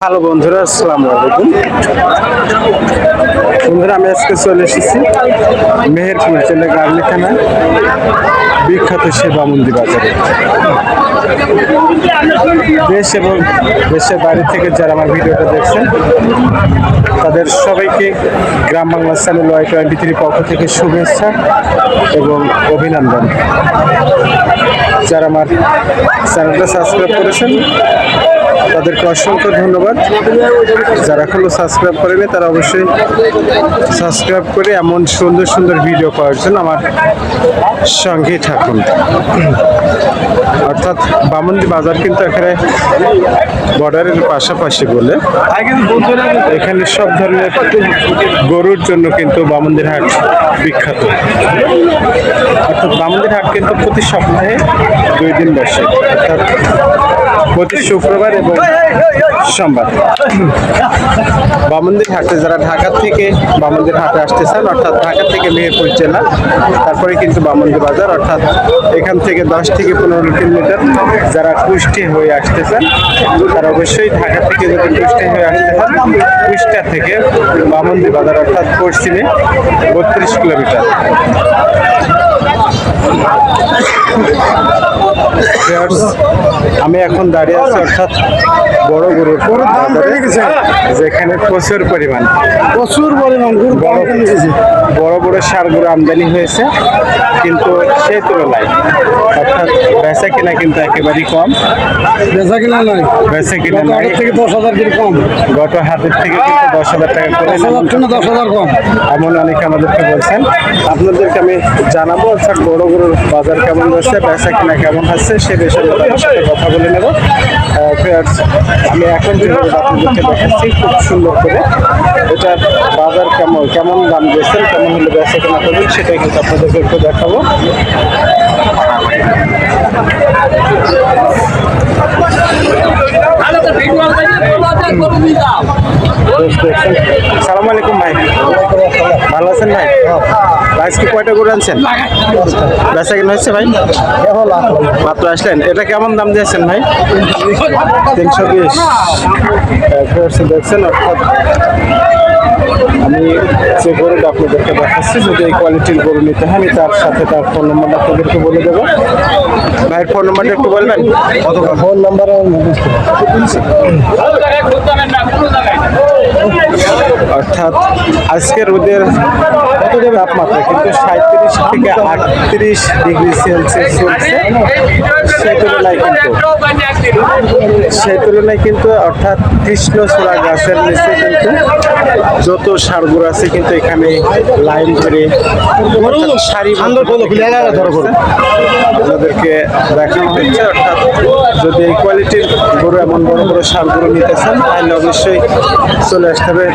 Hello বন্ধুরা, আসসালামু আলাইকুম। বন্ধুরা, আমি আজকে চলে এসেছি মেহেরপুর জেলা গার্লি থানায় বিখ্যাত সেবা মন্দির বাজারে দেশ এবং দেশের বাইরে থেকে যারা আমার ভিডিওটা দেখছেন, তাদের সবাইকে Gram Bangla channel Y twenty three পক্ষ থেকে শুভেচ্ছা এবং অভিনন্দন। যারা আমার চ্যানেলটা সাবস্ক্রাইব করেছেন তাদেরকে অসংখ্য ধন্যবাদ। যারা এখনও সাবস্ক্রাইব করেনি, তারা অবশ্যই সাবস্ক্রাইব করে এমন সুন্দর সুন্দর ভিডিও পাওয়ার জন্য আমার সঙ্গেই থাকুন। অর্থাৎ বামন্দি বাজার কিন্তু এখানে বর্ডারের পাশাপাশি বলে। এখানে সব ধরনের গরুর জন্য কিন্তু বামন্দির হাট বিখ্যাত। অর্থাৎ বামন্দির হাট কিন্তু প্রতি সপ্তাহে দুই দিন বসে। অর্থাৎ প্রতি শুক্রবার এবং সোমবার। বামন্দির হাটে যারা ঢাকা থেকে বামন্দির হাটে আসতে চান, অর্থাৎ ঢাকা থেকে মেহেরপুর জেলা, তারপরে কিন্তু বামন্দি বাজার, অর্থাৎ এখান থেকে দশ থেকে পনেরো কিলোমিটার যারা কুষ্টি হয়ে আসতে চান, তারা অবশ্যই ঢাকা থেকে যদি কুষ্টি হয়ে আসতে চান, কুষ্টা থেকে বামন্দি বাজার, অর্থাৎ পশ্চিমে বত্রিশ কিলোমিটার। আমি এখন দাঁড়িয়ে আছি অর্থাৎ বড় গরুর যেখানে প্রচুর পরিমাণ প্রচুর পরিমাণ বড় বড় বড় সার গরু আমদানি হয়েছে। কিন্তু সেই তুলনায় অর্থাৎ বেচা কিনা কিন্তু একেবারেই কম। বেচা কিনা নাই। বেচা কিনা নাই। থেকে দশ হাজার করে কম। গত হাতের থেকে কিন্তু দশ হাজার টাকা করে দশ হাজার থেকে দশ হাজার কম। এমন অনেকে আমাদেরকে বলছেন। আপনাদেরকে আমি জানাব অর্থাৎ বড় গরুর বাজার কেমন যাচ্ছে বেচা কিনা কেমন হচ্ছে সে বিষয়ে কথা বলে নেব। আমি এখন যে গরুটা আপনাদেরকে দেখাচ্ছি, খুব সুন্দর করে। এটার বাজার কেমন কেমন দাম দিয়েছেন, কেমন হলে বেচা কিনা করবেন, সেটাই কিন্তু আপনাদেরকে একটু দেখাবো। সালাম আলাইকুম, ভাই। ভালো আছেন, ভাই? আজকে কয়টা গরু আনছেন? বেচা কেন হচ্ছে ভাই। মাত্র আসলেন। এটা কেমন দাম দিয়েছেন ভাই? তিনশো বিশ। দেখছেন? আমি যে গরুটা আপনাদেরকে দেখাচ্ছি যদি এই কোয়ালিটির গরু নিতে হয় আমি তার সাথে তার ফোন নাম্বারটা আপনাদেরকে বলে দেবো। ভাইয়ের ফোন নাম্বারটা একটু বলবেন? ফোন নাম্বার অর্থাৎ আজকের ওদের তাপমাত্রা কিন্তু সাঁত্রিশ থেকে আটত্রিশ ডিগ্রি সেলসিয়াস চলছে। সেই তুলনায় কিন্তু। সেই তুলনায় কিন্তু অর্থাৎ কৃষ্ণচূড়া গাছের নিচে কিন্তু যত সারগুলো আছে কিন্তু এখানে লাইন ধরে সারি আপনাদেরকে দেখানো হচ্ছে অর্থাৎ যদি এই কোয়ালিটির গরু এমন বড় বড় সারগুলো নিতে চান তাহলে অবশ্যই চলে আসতে হবে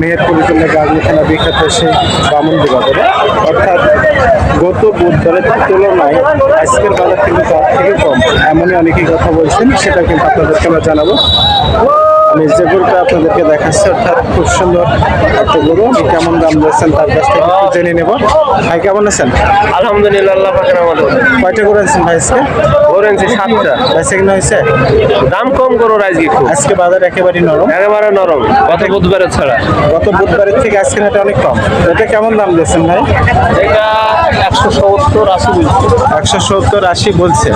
মেহেরপুর জন্য গাজী খেলা বিখ্যাত সেই বামন্দি বাজারে অর্থাৎ গত বুধবারের তুলনায় আজকের বাজার কিন্তু তার থেকে কম। এমনই অনেকেই কথা বলছেন সেটা কিন্তু আপনাদেরকে আমরা জানাব। আমি যে গরুটা আপনাদেরকে দেখাচ্ছি অর্থাৎ খুব সুন্দর একটা গরু। কেমন দাম দিয়েছেন তার কাছ থেকে জেনে নেব। ভাই কেমন আছেন? আলহামদুলিল্লাহ আল্লাহ পাকের আমাদের কয়টা গরু আনছেন ভাই আজকে? ওরেঞ্জি সাতটা। বেঁচে কিনা হয়েছে? দাম কম করো আজকে খুব। আজকে বাজার একেবারেই নরম। একেবারে নরম গত বুধবারের ছাড়া। গত বুধবারের থেকে আজকের হাটে অনেক কম। এটা কেমন দাম দিয়েছেন ভাই? এটা একশো সত্তর আশি একশো সত্তর আশি বলছে।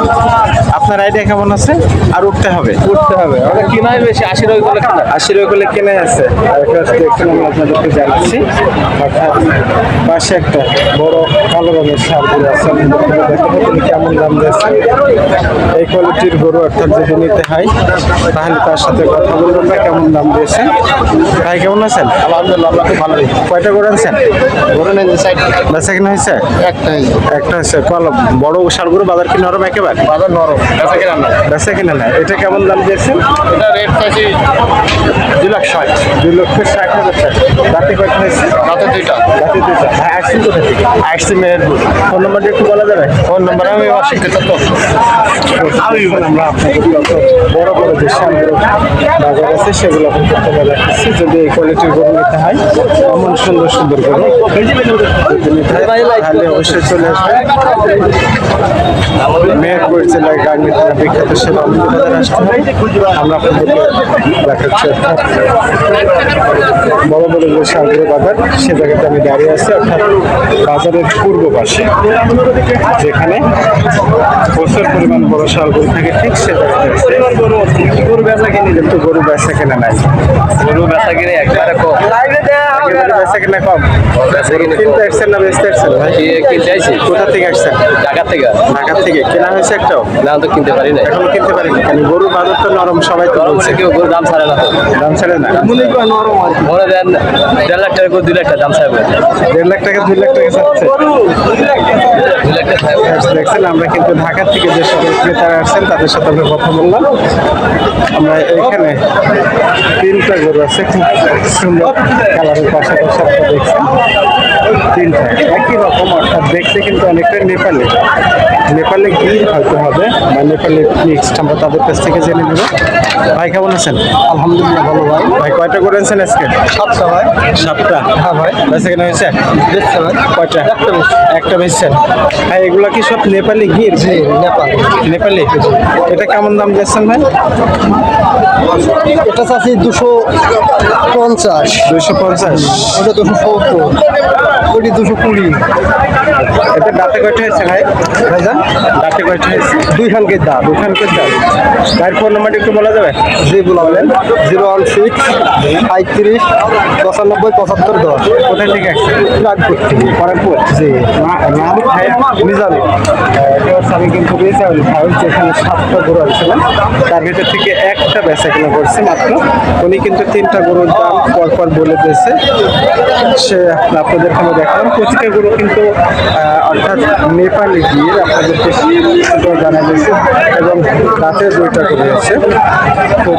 আপনার আইডিয়া কেমন আছে? আর উঠতে হবে। উঠতে হবে। কিনাই বেশি আশি টাকা করে কিনা আশি রুপি করে কিনে আছে। আর একটা দেখছেন আমি আপনাদেরকে জানাচ্ছি অর্থাৎ পাশে একটা বড় কালো রঙের সার গরু আছে। দেখাবো তিনি কেমন দাম দিয়েছে। এই কোয়ালিটির গরু অর্থাৎ যদি নিতে হয় তাহলে তার সাথে কথা বলবেন না কেমন দাম দিয়েছেন ভাই কেমন আছেন? আলহামদুলিল্লাহ আপনাকে ভালো। কয়টা গরু আনছেন? ধরে নেন বেচা কিনা হয়েছে? একটাই একটা হচ্ছে কল বড় সারগুলো বাজার কি নরম একেবারে? বাজার নরম বেচা কিনা না। বেচা কিনা না। এটা কেমন দাম দিয়েছেন? এটা রেট টাকা রাতে দুইটা। রাতে দুইটা। আসছেন কোথা থেকে আসছি মেহেরপুর ফোন নাম্বারটা একটু বলা যাবে? ফোন নাম্বার আমি আমরা বড় বড় যে সারগুলো বাজার আছে সেগুলো রাখছি যদি এই কোয়ালিটির গরু নিতে হয় এমন সুন্দর সুন্দর গরু। তাহলে অবশ্যই চলে আসবেন। মেহেরপুর জেলায় গার্মেন্ট বিখ্যাত সেবা বাজার আসতে হয় আমরা আপনাদেরকে দেখাচ্ছি। অর্থাৎ বড় বড় যে বাজার সে জায়গাতে আমি দাঁড়িয়ে আছি অর্থাৎ বাজারের পূর্ব পাশে যেখানে প্রচুর পরিমাণ বড় সারগুলো থাকে ঠিক সে। গরু বেচা কিনে কিন্তু গরু বেচা কেনা নাই। গরু বেচা কিনে একবারে কম। গরু বেচা কেনা কম? কিনতে আসছেন না বেচতে আসছেন? ভাই কিনতে আইছি কোথা থেকে আসছেন? ঢাকা থেকে। ঢাকা থেকে। কেনা হয়েছে একটাও? না তো কিনতে পারি না এখনও কিনতে পারিনি কেন গরু বাজার তো নরম সবাই তো বলছে। কেউ গরু দাম ছাড়ে না। দাম ছাড়ে না? মনে দেন দেড় লাখ টাকা করে দুই লাখ টাকা দাম ছাড়বে দেড় লাখ টাকা দুই লাখ টাকা চাচ্ছে দুই লাখ টাকা ছাড়বে দেখছেন, আমরা কিন্তু ঢাকা থেকে যে সকল ক্রেতারা আসছেন, তাদের সাথে আমরা কথা বললাম। আমরা এখানে তিনটা গরু আছে, খুব সুন্দর কালারের পাশাপাশি আপনারা দেখছেন। তিনটা একই রকম অর্থাৎ দেখতে কিন্তু অনেকটা নেপালি। নেপালে গির হয়তো হবে বা নেপালি মিক্সড আমরা তাদের কাছ থেকে জেনে নেব। ভাই কেমন আছেন? আলহামদুলিল্লাহ ভালো ভাই। ভাই কয়টা করে আনছেন আজকে? সাতটা ভাই। সাতটা? হ্যাঁ ভাই। বেঁচে কেনা হয়েছে? দেখছে ভাই। কয়টা? একটা বেশি। একটা বেচছেন ভাই এগুলো কি সব নেপালি গির? নেপাল। নেপালি? এটা কেমন দাম দিচ্ছেন ভাই? এটা চাচ্ছি দুশো পঞ্চাশ। দুশো পঞ্চাশ। ওটা দুশো সত্তর। ওটি দুশো কুড়ি। দাঁতে কয়টা হয়েছে ভাই? ভাইজান? দাঁতে কয়টা হয়েছে? দুই খানকে দাম দুখানকে দাম ভাইয়ের ফোন নাম্বারটা একটু বলা যাবে? জি বলবেন জিরো ওয়ান সিক্স পঁয়ত্রিশ পঁচানব্বই পঁচাত্তর দশ। কোথায় থেকে আসছে রাগপুর থেকে। খড়গপুর জি। নাম ভাই নিজামি আমি কিন্তু রেজাউল ভাই যেখানে সাতটা গরু আনছিলেন। তার ভিতর থেকে একটা বেচা কিনা করছে মাত্র। উনি কিন্তু তিনটা গরুর দাম পর পর বলে দিয়েছে। সে আপনাদেরকে আমি দেখালাম। প্রতিটা গরু কিন্তু অর্থাৎ নেপালি গিয়ে আপনাদেরকে জানা গেছে এবং রাতে দুইটা করে আছে তো খুব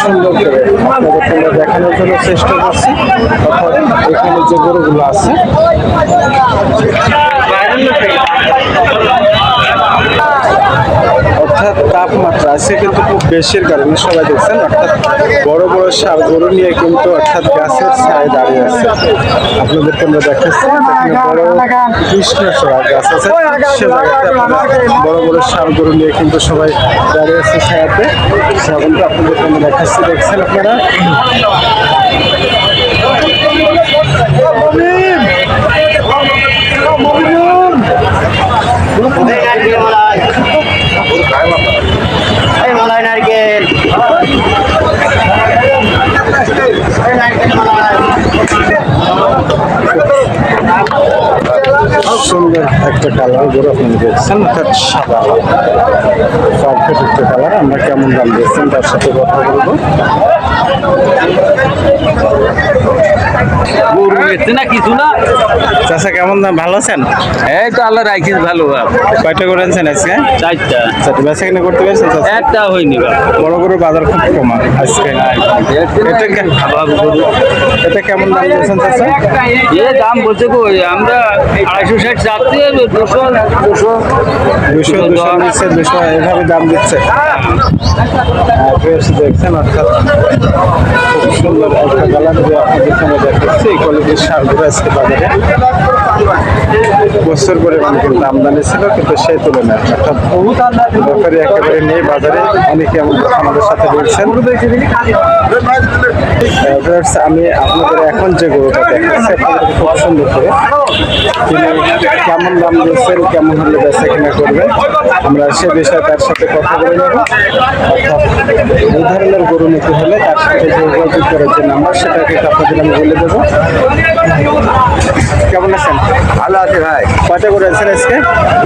সুন্দর করে আপনাদেরকে আমরা দেখানোর জন্য চেষ্টা করছি। অর্থাৎ এখানে যে গরুগুলো আছে, অর্থাৎ তাপমাত্রা আছে কিন্তু বেশির কারণে সবাই দেখছেন, অর্থাৎ বড় বড় সার গরু নিয়ে কিন্তু অর্থাৎ গাছের ছায় দাঁড়িয়ে আছে। আপনাদেরকে আমরা দেখাচ্ছি বড় গাছ আছে। সে জায়গাতে বড় বড় সার গরু নিয়ে কিন্তু সবাই দাঁড়িয়ে আছে ছায়াতে। সেরকমটা আপনাদেরকে আমরা দেখাচ্ছি, দেখছেন আপনারা? সুন্দর একটা কালার গরু আপনারা দেখছেন অর্থাৎ সাদা। পারফেক্ট একটা কালার আমরা কেমন দাম দিচ্ছেন তার সাথে কথা বলব। চাষা কেমন দাম ভালো আছেন? এই তো আল্লাহ রাখিস ভালো বাপ। কয়টা করে আনছেন আজকে? চারটা। চারটে বেচা কিনা করতে পেরেছেন একটা হয়নি। বড় বাজার খুব কম আজকে। এটা এটা কেমন দাম দিয়েছেন চাচা? এ দাম বলছে কই? আমরা আড়াইশো ষাট চাচ্ছি দুশো দুশো দুশো দুশো নিচ্ছে দুশো এভাবে দাম দিচ্ছে। ফ্রেশ দেখছেন অর্থাৎ খুব সুন্দর একটা কালার যে আপনাদের সামনে দেখাচ্ছি এই কোয়ালিটির সারগুলো আজকে বাজারে প্রচুর পরিমাণ কিন্তু আমদানি ছিল কিন্তু সেই তুলনায় অর্থাৎ ব্যাপারী একেবারে নেই বাজারে অনেকে আমাদের সাথে বলছেন। আমি আপনাদের এখন যে গরুটা দেখাচ্ছি আপনাদের খুব সুন্দর করে। তিনি কেমন দাম দিয়েছেন কেমন হলে বেচা কিনা করবেন আমরা সে বিষয়ে তার সাথে কথা বলে নেব। অর্থাৎ এই ধরনের গরু নিতে হলে তার সাথে যোগাযোগ করার যে নাম্বার সেটাকে আপনাদের আমি বলে দেবো। কেমন আছেন? ভালো আছে ভাই। কয়টা করে আছেন আজকে?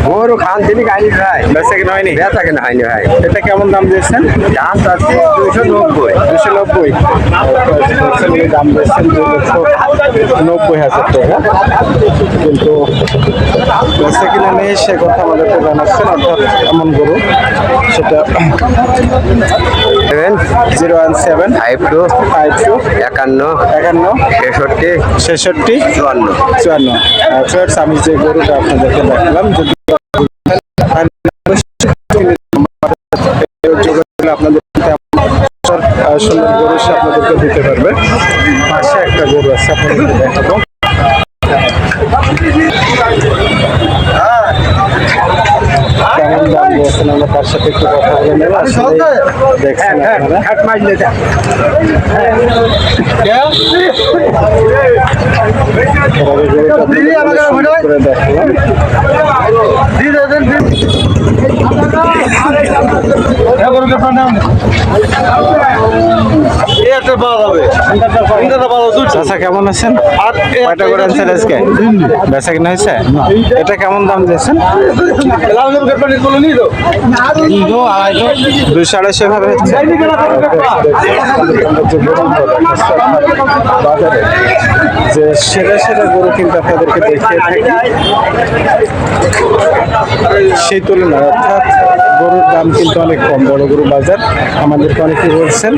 গরু খান তিনি খাইনি ভাই। বেচা কিনা হয়নি? বেচা কেনা হয়নি ভাই। এটা কেমন দাম দিয়েছেন? দাম চাচ্ছি দুশো নব্বই। দুশো নব্বই। এই দাম দিয়েছেন লক্ষ নব্বই হাজার টাকা। কিন্তু বেচা কিনা নেই সে কথা আমাদেরকে জানাচ্ছেন অর্থাৎ এমন গরু সেটা দেবেন zero one seven five two five two একান্ন একান্ন ছেষট্টি ছেষট্টি চুয়ান্ন। চুয়ান্ন। ফ্রেন্ডস আমি যে গরুটা আপনাদেরকে দেখালাম যদি আপনাদের সুন্দর গরু সে আপনাদেরকে দিতে পারবে? পাশে একটা গরু আছে আপনাদেরকে দেখাবো। কেমন দাম বলছেন আমরা তার সাথে একটু কথা বলে নেব। আসলে দেখছেন আপনারা। তবে চাচা কেমন আছেন? কয়টা করে আনছেন আজকে? বেচা কিনা হয়েছে? এটা কেমন দাম দিয়েছেন? আড়াইশো ভাবে হচ্ছে। যে সেরা সেরা গরু কিন্তু আপনাদেরকে দেখিয়ে থাকি। সেই তুলনায় অর্থাৎ গরুর দাম কিন্তু অনেক কম, বড় গরু বাজার আমাদেরকে অনেকে বলছেন।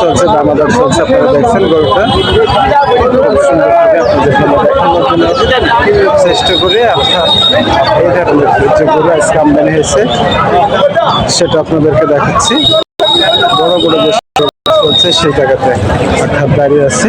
চলছে, দামাদার চলছে, আপনারা দেখছেন গরুটা খুব সুন্দরভাবে আপনাদের সামনে চেষ্টা করে আপনার এই ধরনের যে গরু আজকে আমদানি হয়েছে। সেটা আপনাদেরকে দেখাচ্ছি। বড় বড় যে চলছে সেই জায়গাতে অর্থাৎ দাঁড়িয়ে আছি।